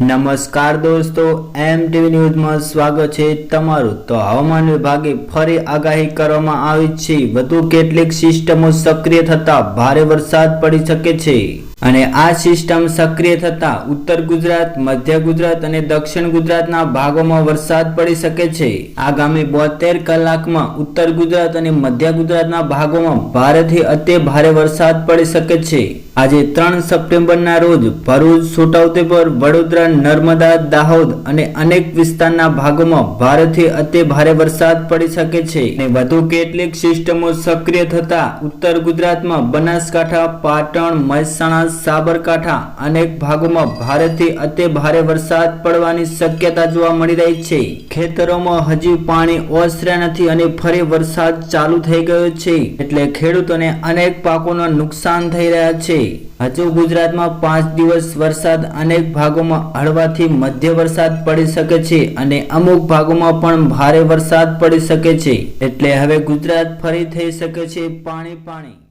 નમસ્કાર દોસ્તો એમ ટીવી ન્યૂઝમાં સ્વાગત છે તમારું. તો હવામાન વિભાગે ફરી આગાહી કરવામાં આવી છે. વધુ કેટલીક સિસ્ટમો સક્રિય થતા ભારે વરસાદ પડી શકે છે. અને આ સિસ્ટમ સક્રિય થતા ઉત્તર ગુજરાત, મધ્ય ગુજરાત અને દક્ષિણ ગુજરાતના ભાગોમાં વરસાદ પડી શકે છે. આગામી બોતેર કલાકમાં ઉત્તર ગુજરાત અને મધ્ય ગુજરાતના ભાગોમાં ભારેથી અતિ ભારે વરસાદ પડી શકે છે. આજે ત્રણ સપ્ટેમ્બરના રોજ ભરૂચ, છોટાઉદેપુર, વડોદરા, નર્મદા, દાહોદ અને અનેક વિસ્તારના ભાગોમાં ભારેથી અતિ ભારે વરસાદ પડી શકે છે. અને વધુ કેટલીક સિસ્ટમો સક્રિય થતા ઉત્તર ગુજરાતમાં બનાસકાંઠા, પાટણ, મહેસાણા સાબરકાંઠા અનેક ભાગોમાં ભારેથી અતિ ભારે વરસાદ પડવાની શક્યતા જોવા મળી રહી છે. ખેતરોમાં હજી પાણી ઓસર્યા નથી અને ફરી વરસાદ ચાલુ થઈ ગયો છે. એટલે ખેડૂતોને અનેક પાકોના નુકસાન થઈ રહ્યા છે. હજુ ગુજરાતમાં પાંચ દિવસ વરસાદ અનેક ભાગોમાં હળવાથી મધ્ય વરસાદ પડી શકે છે અને અમુક ભાગોમાં પણ ભારે વરસાદ પડી શકે છે. એટલે હવે ગુજરાત ફરી થઈ શકે છે પાણી પાણી.